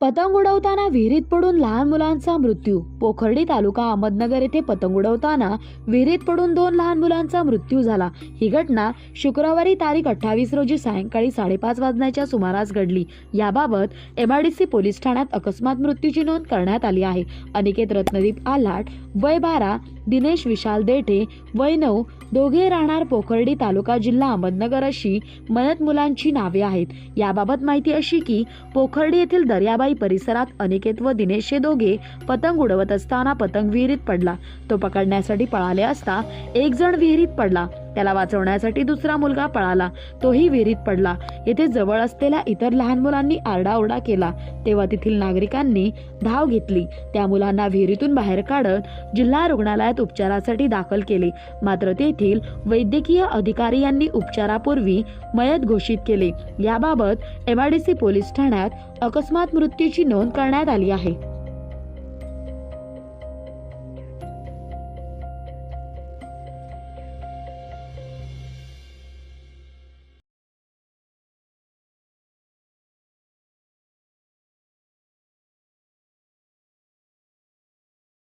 पतंग उडवताना विहिरीत पडून लहान मुलांचा मृत्यू. पोखर्डी तालुका अहमदनगर येथे पतंग उडवताना विहिरीत पडून दोन लहान मुलांचा मृत्यू झाला. ही घटना शुक्रवारी तारीख अठ्ठावीस रोजी सायंकाळी साडेपाच वाजण्याच्या सुमारास घडली. याबाबत एमआरडीसी पोलीस ठाण्यात अकस्मात मृत्यूची नोंद करण्यात आली आहे. अनिकेत रत्नदीप आल्हाट वय बारा दिनेश विशाल देठे वय नऊ दोघे राहणार पोखर्डी तालुका जिल्हा अहमदनगर अशी मयत मुलांची नावे आहेत. याबाबत माहिती अशी की पोखर्डी येथील दर्याबाई परिसरात अनिकेत व दिनेश हे दोघे पतंग उडवत असताना पतंग विहिरीत पडला. तो पकडण्यासाठी पळाले असता एक जण विहिरीत पडला. त्याला वाचवण्यासाठी दुसरा मुलगा पळाला. तोही विहिरीत पडला. येथे जवळ असलेल्या इतर लहान मुलांनी आरडाओरडा केला. तेव्हा तेथील नागरिकांनी धाव घेतली. त्या मुलांना विहिरीतून बाहेर काढत जिल्हा रुग्णालयात उपचारासाठी दाखल केले. मात्र तेथील वैद्यकीय अधिकारी यांनी उपचारापूर्वी मयत घोषित केले. याबाबत एमआयडीसी पोलीस ठाण्यात अकस्मात मृत्यूची नोंद करण्यात आली आहे.